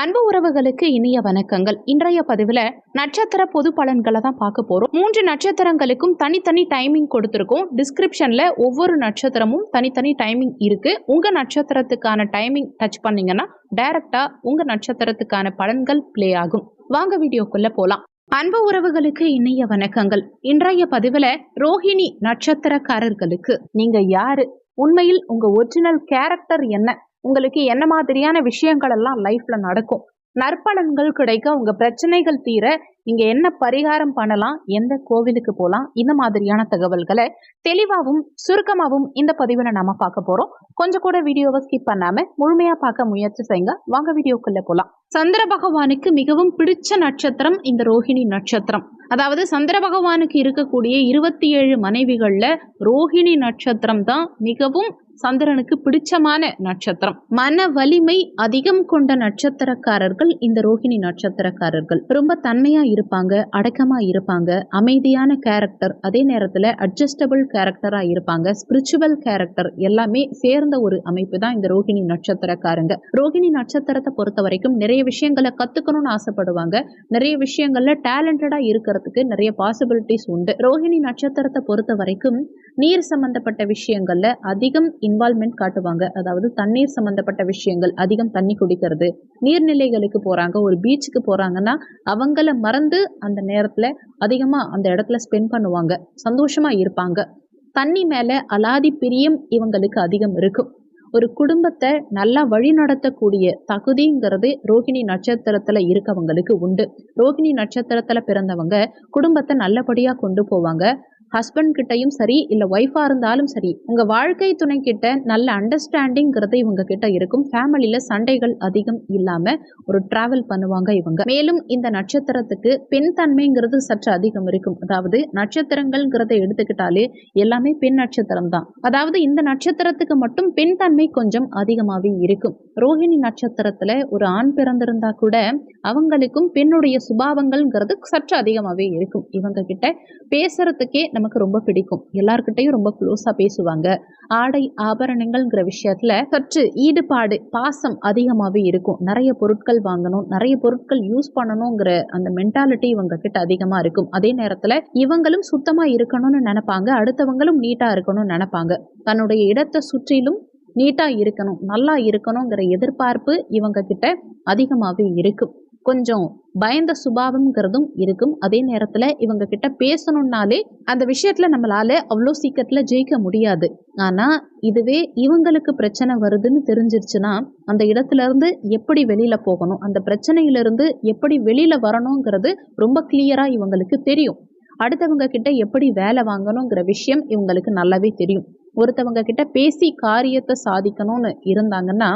அன்பு உறவுகளுக்கு இனிய வணக்கங்கள். இன்றைய பதிவில் நட்சத்திர பொது பலன்களை தான் பார்க்க போகிறோம் மூன்று நட்சத்திரங்களுக்கும் தனித்தனி டைமிங் கொடுத்துருக்கோம். டிஸ்கிரிப்ஷனில் ஒவ்வொரு நட்சத்திரமும் தனித்தனி டைமிங் இருக்குது உங்கள் நட்சத்திரத்துக்கான டைமிங் டச் பண்ணீங்கன்னா டைரெக்டாக உங்கள் நட்சத்திரத்துக்கான பலன்கள் ப்ளே ஆகும். வாங்க வீடியோக்குள்ளே போகலாம் அன்பு உறவுகளுக்கு இனிய வணக்கங்கள். இன்றைய பதிவில் ரோஹிணி நட்சத்திரக்காரர்களுக்கு நீங்கள் யாரு? உண்மையில் உங்கள் ஒரிஜினல் கேரக்டர் என்ன? உங்களுக்கு என்ன மாதிரியான விஷயங்கள் எல்லாம் லைஃப்ல நடக்கும்? நற்பலன்கள் கிடைக்க உங்க பிரச்சனைகள் தீர நீங்க என்ன பரிகாரம் பண்ணலாம் எந்த கோவிலுக்கு போகலாம் இந்த மாதிரியான தகவல்களை தெளிவாகவும் சுருக்கமாகவும் இந்த பதிவில் நாம பார்க்க போறோம். கொஞ்சம் கூட வீடியோவை ஸ்கிப் பண்ணாம முழுமையா பார்க்க முயற்சி செய்யுங்க. வாங்க வீடியோக்குள்ள போலாம். சந்திர பகவானுக்கு மிகவும் பிடிச்ச நட்சத்திரம் இந்த ரோஹிணி நட்சத்திரம். அதாவது சந்திர பகவானுக்கு இருக்கக்கூடிய இருபத்தி ஏழு மனைவிகளில் ரோஹிணி நட்சத்திரம் தான் மிகவும் சந்திரனுக்கு பிடிச்சமான நட்சத்திரம். மன வலிமை அதிகம் கொண்ட நட்சத்திரக்காரர்கள் இந்த ரோஹிணி நட்சத்திரக்காரர்கள். ரொம்ப தன்மையா இருப்பாங்க அடக்கமா இருப்பாங்க அமைதியான கேரக்டர் அதே நேரத்துல அட்ஜஸ்டபிள் கேரக்டரா இருப்பாங்க. ஸ்பிரிச்சுவல் கேரக்டர் எல்லாமே சேர்ந்த ஒரு அமைப்பு தான் இந்த ரோஹிணி நட்சத்திரக்காரங்க. ரோஹிணி நட்சத்திரத்தை பொறுத்த வரைக்கும் நிறைய விஷயங்களை கத்துக்கணும்னு ஆசைப்படுவாங்க. நிறைய விஷயங்கள்ல டேலண்டடா இருக்கிறதுக்கு நிறைய பாசிபிலிட்டிஸ் உண்டு. ரோஹிணி நட்சத்திரத்தை பொறுத்த வரைக்கும் நீர் சம்பந்தப்பட்ட விஷயங்கள்ல அதிகம் இன்வால்மெண்ட் காட்டுவாங்க. அதாவது தண்ணீர் சம்பந்தப்பட்ட விஷயங்கள் அதிகம் தண்ணி குடிக்கிறது. நீர்நிலைகளுக்கு போறாங்க. ஒரு பீச்சுக்கு போறாங்கன்னா அவங்கள மறந்து அந்த நேரத்துல அதிகமா அந்த இடத்துல ஸ்பெண்ட் பண்ணுவாங்க. சந்தோஷமா இருப்பாங்க. தண்ணி மேல அலாதி பிரியம் இவங்களுக்கு அதிகம் இருக்கும். ஒரு குடும்பத்தை நல்லா வழி நடத்தக்கூடிய தகுதிங்கிறது ரோகிணி நட்சத்திரத்துல இருக்கவங்களுக்கு உண்டு. ரோகிணி நட்சத்திரத்துல பிறந்தவங்க குடும்பத்தை நல்லபடியா கொண்டு போவாங்க. ஹஸ்பண்ட் கிட்டையும் சரி இல்லை ஒய்ஃபாக இருந்தாலும் சரி உங்கள் வாழ்க்கை துணை கிட்ட நல்ல அண்டர்ஸ்டாண்டிங்கிறது இவங்க கிட்ட இருக்கும். ஃபேமிலியில் சண்டைகள் அதிகம் இல்லாமல் ஒரு ட்ராவல் பண்ணுவாங்க இவங்க. மேலும் இந்த நட்சத்திரத்துக்கு பெண் தன்மைங்கிறது சற்று அதிகம் இருக்கும். அதாவது நட்சத்திரங்கள்ங்கிறத எடுத்துக்கிட்டாலே எல்லாமே பெண் நட்சத்திரம் தான். அதாவது இந்த நட்சத்திரத்துக்கு மட்டும் பெண் தன்மை கொஞ்சம் அதிகமாகவே இருக்கும். ரோஹிணி நட்சத்திரத்தில் ஒரு ஆண் பிறந்திருந்தா கூட அவங்களுக்கும் பெண்ணுடைய சுபாவங்கள்ங்கிறது சற்று அதிகமாகவே இருக்கும். இவங்க கிட்ட பேசுறதுக்கே நமக்கு ரொம்ப பிடிக்கும். எல்லார்கிட்டையும் ரொம்ப க்ளோஸாக பேசுவாங்க. ஆடை ஆபரணங்கள்ங்கிற விஷயத்துல சற்று ஈடுபாடு பாசம் அதிகமாகவே இருக்கும். நிறைய பொருட்கள் வாங்கணும் நிறைய பொருட்கள் யூஸ் பண்ணணுங்கிற அந்த மென்டாலிட்டி இவங்க கிட்ட அதிகமாக இருக்கும். அதே நேரத்தில் இவங்களும் சுத்தமாக இருக்கணும்னு நினைப்பாங்க. அடுத்தவங்களும் நீட்டாக இருக்கணும்னு நினைப்பாங்க. தன்னுடைய இடத்தை சுற்றிலும் நீட்டாக இருக்கணும் நல்லா இருக்கணுங்கிற எதிர்பார்ப்பு இவங்க கிட்ட அதிகமாகவே இருக்கும். கொஞ்சம் பயந்த சுபாவம்ங்கிறதும் இருக்கும். அதே நேரத்தில் இவங்க கிட்ட பேசணும்னாலே அந்த விஷயத்துல நம்மளால அவ்வளோ சீக்கிரத்தில் ஜெயிக்க முடியாது. ஆனால் இதுவே இவங்களுக்கு பிரச்சனை வருதுன்னு தெரிஞ்சிருச்சுன்னா அந்த இடத்துல இருந்து எப்படி வெளியில போகணும்? அந்த பிரச்சனையிலிருந்து எப்படி வெளியில வரணுங்கிறது ரொம்ப கிளியரா இவங்களுக்கு தெரியும். அடுத்தவங்க கிட்ட எப்படி வேலை வாங்கணுங்கிற விஷயம் இவங்களுக்கு நல்லாவே தெரியும். ஒருத்தவங்க கிட்ட பேசி காரியத்தை சாதிக்கணும்னு இருந்தாங்கன்னா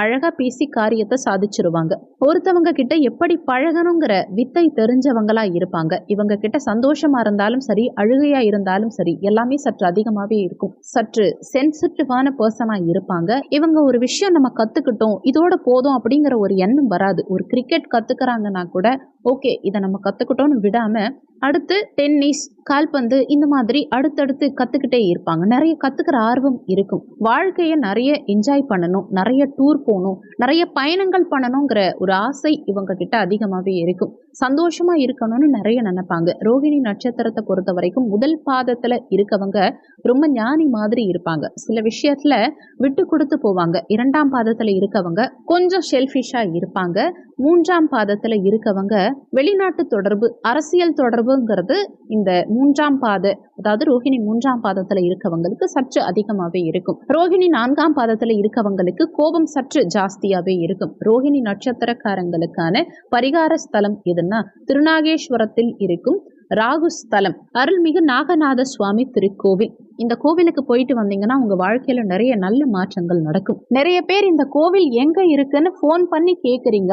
அழகா பேசி காரியத்தை சாதிச்சிருவாங்க. ஒருத்தவங்க கிட்ட எப்படி பழகணுங்கிற வித்தை தெரிஞ்சவங்களா இருப்பாங்க. இவங்க கிட்ட சந்தோஷமா இருந்தாலும் சரி அழுகையா இருந்தாலும் சரி எல்லாமே சற்று அதிகமாவே இருக்கும். சற்று சென்சிட்டிவான பர்சனா இருப்பாங்க. இவங்க ஒரு விஷயம் நம்ம கத்துக்கிட்டோம் இதோட போதும் அப்படிங்கிற ஒரு எண்ணம் வராது. ஒரு கிரிக்கெட் கத்துக்கிறாங்கன்னா கூட ஓகே இதை நம்ம கத்துக்கிட்டோம்னு விடாம அடுத்து டென்னிஸ் கால்பந்து இந்த மாதிரி அடுத்தடுத்து கற்றுக்கிட்டே இருப்பாங்க. நிறைய கற்றுக்கிற ஆர்வம் இருக்கும். வாழ்க்கையை நிறைய என்ஜாய் பண்ணணும். நிறைய டூர் போகணும். நிறைய பயணங்கள் பண்ணணுங்கிற ஒரு ஆசை இவங்க கிட்ட அதிகமாகவே இருக்கும். சந்தோஷமாக இருக்கணும்னு நிறைய நினைப்பாங்க. ரோகிணி நட்சத்திரத்தை பொறுத்த வரைக்கும் முதல் பாதத்தில் இருக்கவங்க ரொம்ப ஞானி மாதிரி இருப்பாங்க. சில விஷயத்தில் விட்டு கொடுத்து போவாங்க. இரண்டாம் பாதத்தில் இருக்கவங்க கொஞ்சம் ஷெல்ஃபிஷாக இருப்பாங்க. மூன்றாம் பாதத்தில் இருக்கவங்க வெளிநாட்டு தொடர்பு அரசியல் தொடர்புங்கிறது இந்த மூன்றாம் பாத அதாவது ரோஹிணி மூன்றாம் பாதத்தில் இருக்கவங்களுக்கு சற்று அதிகமாகவே இருக்கும். ரோஹிணி நான்காம் பாதத்தில் இருக்கவங்களுக்கு கோபம் சற்று ஜாஸ்தியாகவே இருக்கும். ரோஹிணி நட்சத்திரக்காரங்களுக்கான பரிகார ஸ்தலம் எதுன்னா திருநாகேஸ்வரத்தில் இருக்கும் ராகு ஸ்தலம். அருள்மிகு நாகநாத சுவாமி திருக்கோவில். இந்த கோவிலுக்கு போயிட்டு வந்தீங்கன்னா உங்க வாழ்க்கையில நிறைய நல்ல மாற்றங்கள் நடக்கும். நிறைய பேர் இந்த கோவில் எங்க இருக்குன்னு ஃபோன் பண்ணி கேக்குறீங்க.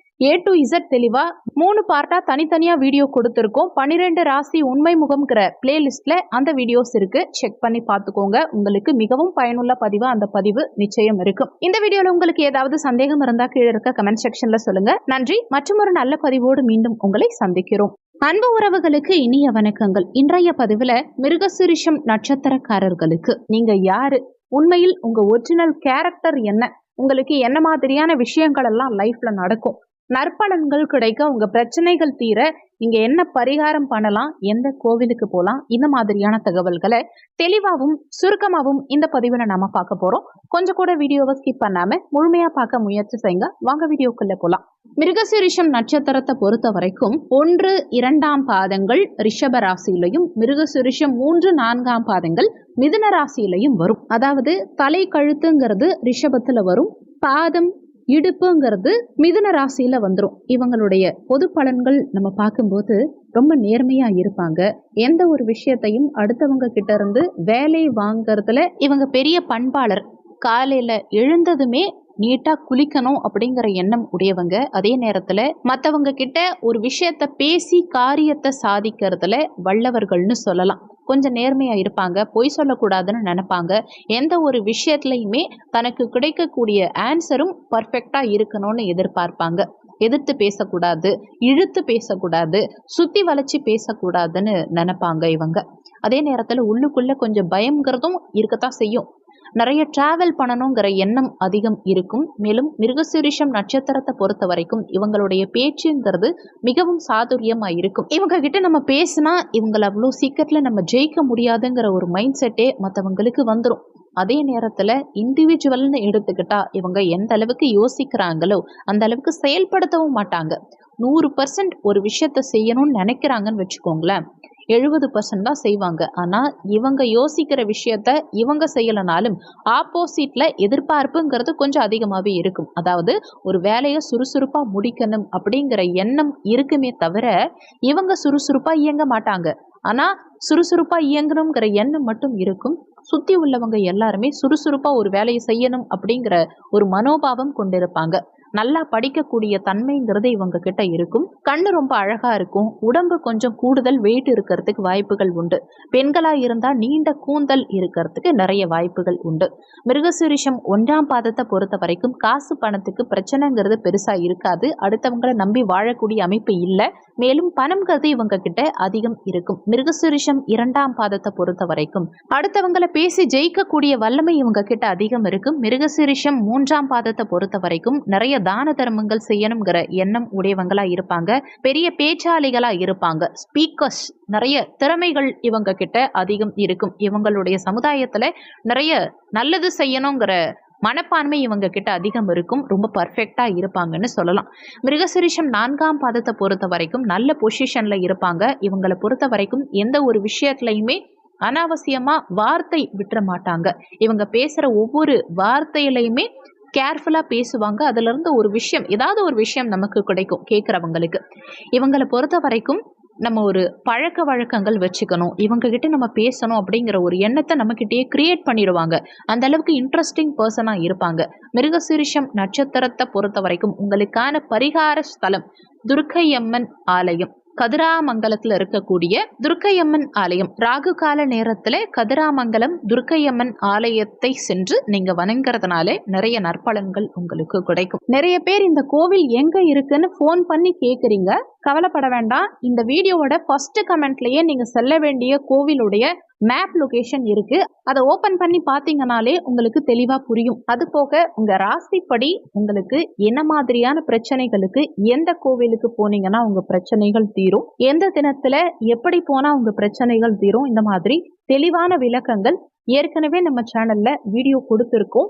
ஏ டு இசட் தெளிவா மூணு பார்ட்டா தனித்தனியா வீடியோ கொடுத்துருக்கோம். பனிரெண்டு ராசி உண்மை முகம்ங்கிற பிளேலிஸ்ட்ல அந்த வீடியோஸ் இருக்கு. செக் பண்ணி பார்த்துக்கோங்க. உங்களுக்கு மிகவும் பயனுள்ள பதிவு. அந்த பதிவு நிச்சயம் இருக்கும். இந்த வீடியோல உங்களுக்கு ஏதாவது சந்தேகம் இருந்தா கீழே இருக்க கமெண்ட் செக்ஷன்ல சொல்லுங்க. நன்றி. மற்றும் ஒரு நல்ல பதிவோடு மீண்டும் உங்களை சந்திக்கிறோம். அன்பு உறவுகளுக்கு இனிய வணக்கங்கள். இன்றைய பதிவுல மிருகசுரிஷம் நட்சத்திரக்காரர்களுக்கு. நீங்க யாரு? உண்மையில் உங்க ஒரிஜினல் கேரக்டர் என்ன? உங்களுக்கு என்ன மாதிரியான விஷயங்கள் எல்லாம் லைஃப்ல நடக்கும்? நற்பலன்கள் கிடைக்க உங்க பிரச்சனைகள் தீர நீங்க என்ன பரிகாரம் பண்ணலாம் எந்த கோவிலுக்கு போகலாம் இந்த மாதிரியான தகவல்களை தெளிவாகவும் சுருக்கமாகவும் இந்த பதிவில் நாம பார்க்க போறோம். கொஞ்சம் கூட வீடியோவை ஸ்கிப் பண்ணாம முழுமையா பார்க்க முயற்சி செய்யுங்க. வாங்க வீடியோக்குள்ள போலாம். மிருகசிரிஷம் நட்சத்திரத்தை பொறுத்த வரைக்கும் ஒன்று இரண்டாம் பாதங்கள் ரிஷப ராசியிலையும் மிருகசிரிஷம் மூன்று நான்காம் பாதங்கள் மிதுன ராசியிலையும் வரும். அதாவது தலை கழுத்துங்கிறது ரிஷபத்துல வரும். பாதம் இடுப்புங்கிறது மிதுன ராசியில வந்துடும் இவங்களுடைய பொது பலன்கள் நம்ம பார்க்கும்போது ரொம்ப நேர்மையா இருப்பாங்க. எந்த ஒரு விஷயத்தையும் அடுத்தவங்க கிட்ட இருந்து வேலை வாங்கறதுல இவங்க பெரிய பண்பாளர். காலையில எழுந்ததுமே நீட்டா குளிக்கணும் அப்படிங்கிற எண்ணம் உடையவங்க. அதே நேரத்துல மத்தவங்க கிட்ட ஒரு விஷயத்த பேசி காரியத்தை சாதிக்கிறதுல வல்லவர்கள்னு சொல்லலாம். கொஞ்சம் நேர்மையா இருப்பாங்க பொய் சொல்லக்கூடாதுன்னு நினைப்பாங்க. எந்த ஒரு விஷயத்துலையுமே தனக்கு கிடைக்கக்கூடிய ஆன்சரும் பர்ஃபெக்டா இருக்கணும்னு எதிர்பார்ப்பாங்க. எதிர்த்து பேசக்கூடாது இழுத்து பேசக்கூடாது சுத்தி வளைச்சு பேசக்கூடாதுன்னு நினைப்பாங்க இவங்க. அதே நேரத்தில் உள்ளுக்குள்ள கொஞ்சம் பயங்கிறதும் இருக்கத்தான் செய்யும். நிறைய டிராவல் பண்ணணுங்கிற எண்ணம் அதிகம் இருக்கும். மேலும் மிருகசீரிஷம் நட்சத்திரத்தை பொறுத்த வரைக்கும் இவங்களுடைய பேச்சுங்கிறது மிகவும் சாதுரியமாக இருக்கும். இவங்க கிட்ட நம்ம பேசினா இவங்களை அவ்வளோ சீக்கிரத்தில் நம்ம ஜெயிக்க முடியாதுங்கிற ஒரு மைண்ட் செட்டே மற்றவங்களுக்கு வந்துடும் அதே நேரத்தில் இண்டிவிஜுவல்னு எடுத்துக்கிட்டா இவங்க எந்த அளவுக்கு யோசிக்கிறாங்களோ அந்த அளவுக்கு செயல்படுத்தவும் மாட்டாங்க. நூறு பர்சன்ட் ஒரு விஷயத்த செய்யணும்னு நினைக்கிறாங்கன்னு வச்சுக்கோங்களேன். எழுபது பர்சன்ட் தான் செய்வாங்க. ஆனால் இவங்க யோசிக்கிற விஷயத்த இவங்க செய்யலைனாலும் ஆப்போசிட்டில் எதிர்பார்ப்புங்கிறது கொஞ்சம் அதிகமாகவே இருக்கும். அதாவது ஒரு வேலையை சுறுசுறுப்பாக முடிக்கணும் அப்படிங்கிற எண்ணம் இருக்குமே தவிர இவங்க சுறுசுறுப்பாக இயங்க மாட்டாங்க. ஆனால் சுறுசுறுப்பாக இயங்கணுங்கிற எண்ணம் மட்டும் இருக்கும். சுற்றி உள்ளவங்க எல்லாருமே சுறுசுறுப்பாக ஒரு வேலையை செய்யணும் அப்படிங்கிற ஒரு மனோபாவம் கொண்டிருப்பாங்க. நல்லா படிக்கக்கூடிய தன்மைங்கிறது இவங்க கிட்ட இருக்கும். கண்ணு ரொம்ப அழகா இருக்கும். உடம்பு கொஞ்சம் கூடுதல் வெயிட் இருக்கிறதுக்கு வாய்ப்புகள் உண்டு. பெண்களா இருந்தா நீண்ட கூந்தல் இருக்கிறதுக்கு நிறைய வாய்ப்புகள் உண்டு. மிருகசுரிஷம் ஒன்றாம் பாதத்தை பொறுத்த வரைக்கும் காசு பணத்துக்கு பிரச்சனைங்கிறது பெருசா இருக்காது. அடுத்தவங்களை நம்பி வாழக்கூடிய அமைப்பு இல்லை. மேலும் பணம்ங்கிறது இவங்க கிட்ட அதிகம் இருக்கும். மிருகசுரிஷம் இரண்டாம் பாதத்தை பொறுத்த வரைக்கும். அடுத்தவங்களை பேசி ஜெயிக்கக்கூடிய வல்லமை இவங்க கிட்ட அதிகம் இருக்கும். மிருகசுரிஷம் மூன்றாம் பாதத்தை பொறுத்த வரைக்கும் நிறைய தான தர்மங்கள் செய்யணுங்கிற எண்ணம் உடையவங்களா இருப்பாங்க. பெரிய பேச்சாளிகளா இருப்பாங்க. ஸ்பீக்கர்ஸ் நிறைய திறமைகள் இவங்க கிட்ட அதிகம் இருக்கும். இவங்களுடைய சமுதாயத்துல நிறைய நல்லது செய்யணுங்கிற மனப்பான்மை இவங்க கிட்ட அதிகம் இருக்கும். ரொம்ப பர்ஃபெக்டா இருப்பாங்கன்னு சொல்லலாம். மிருகசிரிஷம் நான்காம் பாதத்தை பொறுத்த வரைக்கும் நல்ல பொசிஷன்ல இருப்பாங்க. இவங்களை பொறுத்த வரைக்கும் எந்த ஒரு விஷயத்துலையுமே அனாவசியமா வார்த்தை விட்டுற மாட்டாங்க. இவங்க பேசுற ஒவ்வொரு வார்த்தையிலையுமே கேர்ஃபுல்லாக பேசுவாங்க. அதுலேருந்து ஒரு விஷயம் ஏதாவது ஒரு விஷயம் நமக்கு கிடைக்கும் கேட்குறவங்களுக்கு இவங்களை பொறுத்த வரைக்கும் நம்ம ஒரு பழக்க வழக்கங்கள் வச்சுக்கணும். இவங்க கிட்ட நம்ம பேசணும் அப்படிங்கிற ஒரு எண்ணத்தை நம்மக்கிட்டேயே கிரியேட் பண்ணிடுவாங்க. அந்த அளவுக்கு இன்ட்ரெஸ்டிங் பர்சனாக இருப்பாங்க. மிருகசீரிஷம் நட்சத்திரத்தை பொறுத்த வரைக்கும் உங்களுக்கான பரிகார ஸ்தலம் துர்க்கையம்மன் ஆலயம். கதிராமங்கலத்தில் இருக்கக்கூடிய துர்க்கையம்மன் ஆலயம். ராகு கால நேரத்தில் கதிராமங்கலம் துர்க்கையம்மன் ஆலயத்தை சென்று நீங்க வணங்குறதுனாலே நிறைய நற்பலன்கள் உங்களுக்கு கிடைக்கும். நிறைய பேர் இந்த கோவில் எங்க இருக்குன்னு ஃபோன் பண்ணி கேட்குறீங்க கவலைப்பட வேண்டாம். இந்த வீடியோவோட ஃபர்ஸ்ட் கமெண்ட்லயே நீங்க செல்ல வேண்டிய கோவிலுடைய மேப் லொகேஷன் இருக்கு. அதை ஓபன் பண்ணி பார்த்தீங்கனாலே உங்களுக்கு தெளிவா புரியும். அது போக உங்க ராசிப்படி உங்களுக்கு என்ன மாதிரியான பிரச்சனைகளுக்கு எந்த கோவிலுக்கு போனீங்கன்னா உங்க பிரச்சனைகள் தீரும். எந்த தினத்துல எப்படி போனா உங்க பிரச்சனைகள் தீரும். இந்த மாதிரி தெளிவான விளக்கங்கள் ஏற்கனவே நம்ம சேனல்ல வீடியோ கொடுத்துருக்கோம்.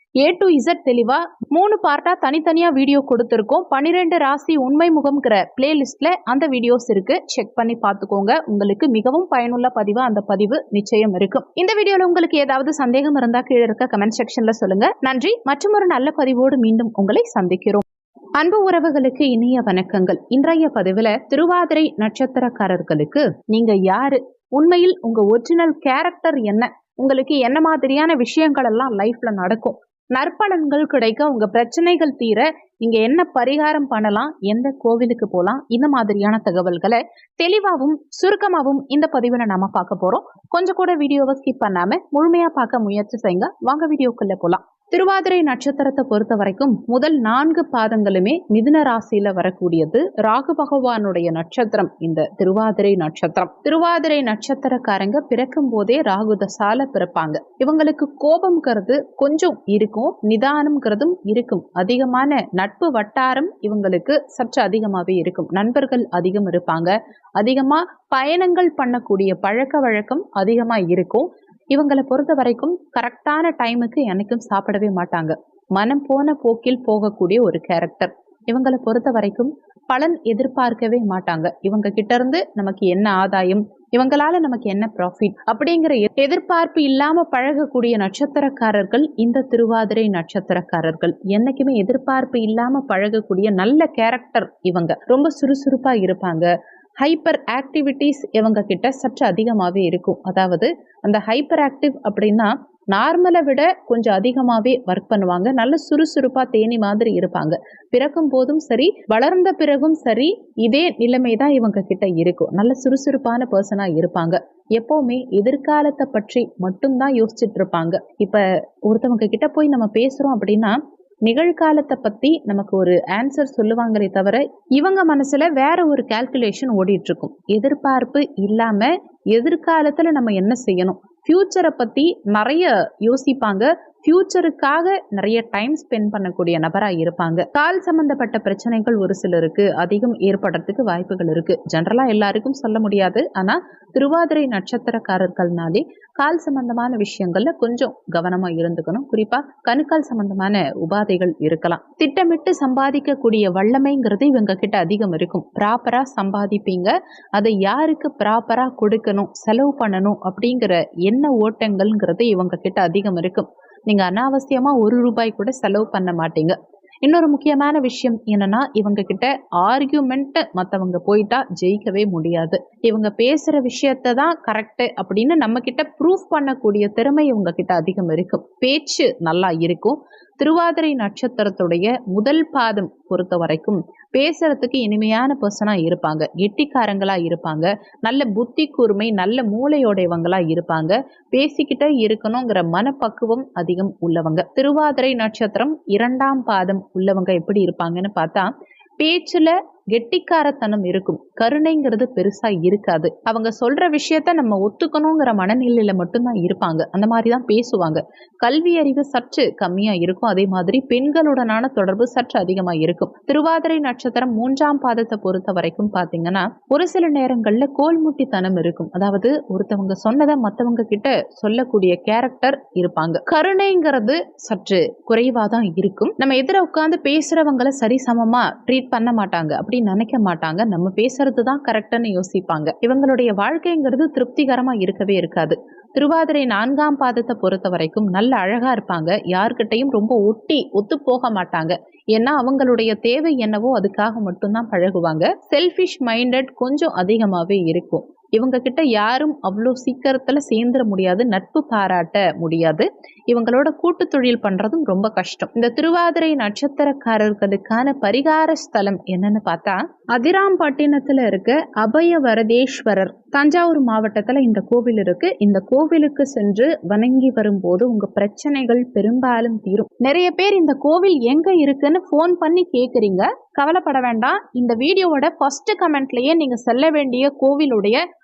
ஏ டு இசட் தெளிவா மூணு பார்ட்டா தனித்தனியா வீடியோ கொடுத்துருக்கோம். பன்னிரெண்டு ராசி உண்மை முகம்ங்கிற பிளேலிஸ்ட்ல அந்த வீடியோஸ் இருக்கு. செக் பண்ணி பார்த்துக்கோங்க. உங்களுக்கு மிகவும் பயனுள்ள பதிவா அந்த பதிவு நிச்சயம் இருக்கும். இந்த வீடியோல உங்களுக்கு ஏதாவது சந்தேகம் இருந்தா கீழே இருக்க கமெண்ட் செக்ஷன்ல சொல்லுங்க. நன்றி. மற்றும் ஒரு நல்ல பதிவோடு மீண்டும் உங்களை சந்திக்கிறோம். அன்பு உறவுகளுக்கு இனிய வணக்கங்கள். இன்றைய பதிவுல திருவாதிரை நட்சத்திரக்காரர்களுக்கு நீங்க யாரு? உண்மையில் உங்க ஒரிஜினல் கேரக்டர் என்ன? உங்களுக்கு என்ன மாதிரியான விஷயங்கள் எல்லாம் லைஃப்ல நடக்கும்? நற்பலன்கள் கிடைக்க உங்க பிரச்சனைகள் தீர நீங்க என்ன பரிகாரம் பண்ணலாம் எந்த கோவிலுக்கு போகலாம் இந்த மாதிரியான தகவல்களை தெளிவாகவும் சுருக்கமாகவும் இந்த பதிவுல நாம பார்க்க போறோம். கொஞ்சம் கூட வீடியோவை ஸ்கிப் பண்ணாம முழுமையா பார்க்க முயற்சி செய்யுங்க. வாங்க வீடியோக்குள்ள போலாம். திருவாதிரை நட்சத்திரத்தை பொறுத்த வரைக்கும் முதல் நான்கு பாதங்களுமே மிதுன ராசியில வரக்கூடியது. ராகு பகவானுடைய நட்சத்திரம் இந்த திருவாதிரை நட்சத்திரம். திருவாதிரை நட்சத்திரக்காரங்க பிறக்கும் போதே ராகு தசால பிறப்பாங்க. இவங்களுக்கு கோபம்ங்கிறது கொஞ்சம் இருக்கும் நிதானம்ங்கிறதும் இருக்கும். அதிகமான நட்பு வட்டாரம் இவங்களுக்கு சற்று அதிகமாகவே இருக்கும். நண்பர்கள் அதிகம் இருப்பாங்க. அதிகமா பயணங்கள் பண்ணக்கூடிய பழக்க வழக்கம் அதிகமா இருக்கும். இவங்களை பொறுத்த வரைக்கும் கரெக்டான டைமுக்கு எனக்கும் சாப்பிடவே மாட்டாங்க. மனம் போன போக்கில் போகக்கூடிய ஒரு கேரக்டர் இவங்களை பொறுத்த வரைக்கும் பலன் எதிர்பார்க்கவே மாட்டாங்க. இவங்க கிட்ட இருந்து நமக்கு என்ன ஆதாயம்? இவங்களால நமக்கு என்ன ப்ராஃபிட் அப்படிங்கிற எதிர்பார்ப்பு இல்லாம பழகக்கூடிய நட்சத்திரக்காரர்கள் இந்த திருவாதிரை நட்சத்திரக்காரர்கள். என்னைக்குமே எதிர்பார்ப்பு இல்லாம பழகக்கூடிய நல்ல கேரக்டர் இவங்க. ரொம்ப சுறுசுறுப்பா இருப்பாங்க. ஹைப்பர் ஆக்டிவிட்டீஸ் இவங்க கிட்ட சற்று அதிகமாகவே இருக்கும். அதாவது அந்த ஹைப்பர் ஆக்டிவ் அப்படின்னா நார்மலை விட கொஞ்சம் அதிகமாகவே ஒர்க் பண்ணுவாங்க. நல்ல சுறுசுறுப்பாக தேனி மாதிரி இருப்பாங்க. பிறக்கும் போதும் சரி வளர்ந்த பிறகும் சரி இதே நிலைமை தான் இவங்க கிட்ட இருக்கும். நல்ல சுறுசுறுப்பான பர்சனாக இருப்பாங்க. எப்போவுமே எதிர்காலத்தை பற்றி மட்டும்தான் யோசிச்சுட்டு இருப்பாங்க. இப்போ ஒருத்தவங்க கிட்ட போய் நம்ம பேசுகிறோம் அப்படின்னா நிகழ்காலத்தை பற்றி நமக்கு ஒரு ஆன்சர் சொல்லுவாங்களே தவிர இவங்க மனசில் வேற ஒரு கால்குலேஷன் ஓடிட்டுருக்கும். எதிர்பார்ப்பு இல்லாமல் எதிர்காலத்தில் நம்ம என்ன செய்யணும்? ஃப்யூச்சரை பற்றி நிறைய யோசிப்பாங்க. ஃப்யூச்சருக்காக நிறைய டைம் ஸ்பெண்ட் பண்ணக்கூடிய நபராக இருப்பாங்க. கால் சம்பந்தப்பட்ட பிரச்சனைகள் ஒரு சிலருக்கு அதிகம் ஏற்படுறதுக்கு வாய்ப்புகள் இருக்கு. ஜென்ரலாக எல்லாருக்கும் சொல்ல முடியாது. ஆனால் திருவாதிரை நட்சத்திரக்காரர்கள்னாலே கால் சம்பந்தமான விஷயங்கள்ல கொஞ்சம் கவனமா இருந்துக்கணும். குறிப்பா கணுக்கால் சம்பந்தமான உபாதைகள் இருக்கலாம். திட்டமிட்டு சம்பாதிக்கக்கூடிய வல்லமைங்கிறது இவங்க கிட்ட அதிகம் இருக்கும். ப்ராப்பரா சம்பாதிப்பீங்க. அதை யாருக்கு ப்ராப்பரா கொடுக்கணும்? செலவு பண்ணணும் அப்படிங்கிற என்ன ஓட்டங்கள்ங்கிறது இவங்க கிட்ட அதிகம் இருக்கும். நீங்கள் அனாவசியமாக ஒரு ரூபாய் கூட செலவு பண்ண மாட்டீங்க. இன்னொரு முக்கியமான விஷயம் என்னன்னா இவங்க கிட்ட ஆர்கியூமெண்ட் மற்றவங்க போயிட்டா ஜெயிக்கவே முடியாது. இவங்க பேசுற விஷயத்த தான் கரெக்டு அப்படின்னு நம்ம கிட்ட ப்ரூஃப் பண்ணக்கூடிய திறமை இவங்க கிட்ட அதிகம் இருக்கும். பேச்சு நல்லா இருக்கும். திருவாதிரை நட்சத்திரத்துடைய முதல் பாதம் பொறுத்த வரைக்கும் பேசுறதுக்கு இனிமையான பர்சனாக இருப்பாங்க. கெட்டிக்காரங்களாக இருப்பாங்க. நல்ல புத்தி கூர்மை நல்ல மூளையோடையவங்களா இருப்பாங்க. பேசிக்கிட்டே இருக்கணுங்கிற மனப்பக்குவம் அதிகம் உள்ளவங்க. திருவாதிரை நட்சத்திரம் இரண்டாம் பாதம் உள்ளவங்க எப்படி இருப்பாங்கன்னு பார்த்தா பேச்சில் கெட்டிக்காரத்தனம் இருக்கும். கருணைங்கிறது பெருசா இருக்காது. அவங்க சொல்ற விஷயத்த நம்ம ஒத்துக்கணுங்கிற மனநிலையில மட்டும்தான் இருப்பாங்க. அந்த மாதிரி தான் பேசுவாங்க. கல்வி அறிவு சற்று கம்மியா இருக்கும். அதே மாதிரி பெண்களுடனான தொடர்பு சற்று அதிகமா இருக்கும். திருவாதிரை நட்சத்திரம் மூன்றாம் பாதத்தை பொறுத்த வரைக்கும் பாத்தீங்கன்னா ஒரு சில நேரங்கள்ல கோல்முட்டித்தனம் இருக்கும். அதாவது ஒருத்தவங்க சொன்னதை மத்தவங்க கிட்ட சொல்லக்கூடிய கேரக்டர் இருப்பாங்க. கருணைங்கிறது சற்று குறைவா தான் இருக்கும். நம்ம எதிர உட்காந்து பேசுறவங்களை சரிசமமா ட்ரீட் பண்ண மாட்டாங்க. அப்படின்னு நினைக்க மாட்டாங்க. நம்ம பேசுறது தான் கரெக்டுன்னு யோசிப்பாங்க. இவங்களுடைய வாழ்க்கைங்கிறது திருப்திகரமா இருக்கவே இருக்காது. திருவாதிரை நான்காம் பாதத்தை பொறுத்த வரைக்கும் நல்ல அழகா இருப்பாங்க. யார்கிட்டையும் ரொம்ப ஒட்டி ஒத்து போக மாட்டாங்க. ஏன்னா அவங்களுடைய தேவை என்னவோ அதுக்காக மட்டும்தான் பழகுவாங்க. செல்ஃபிஷ் மைண்டட் கொஞ்சம் அதிகமாகவே இருக்கும். இவங்க கிட்ட யாரும் அவ்வளோ சீக்கிரத்தில் சேர்ந்துட முடியாது நட்பு பாராட்ட முடியாது. இவங்களோட கூட்டு தொழில் பண்ணுறதும் ரொம்ப கஷ்டம். இந்த திருவாதிரை நட்சத்திரக்காரர்களுக்கான பரிகார ஸ்தலம் என்னன்னு பார்த்தா அதிராம்பட்டினத்தில் இருக்க அபய வரதேஸ்வரர் தஞ்சாவூர் மாவட்டத்தில் இந்த கோவில் இருக்கு. இந்த கோவிலுக்கு சென்று வணங்கி வரும்போது உங்க பிரச்சனைகள் பெரும்பாலும் தீரும். நிறைய பேர் இந்த கோவில் எங்க இருக்குன்னு ஃபோன் பண்ணி கேட்குறீங்க கவலைப்பட வேண்டாம். இந்த வீடியோவோட ஃபர்ஸ்ட் கமெண்ட்லயே நீங்க செல்ல வேண்டிய கோவிலுடைய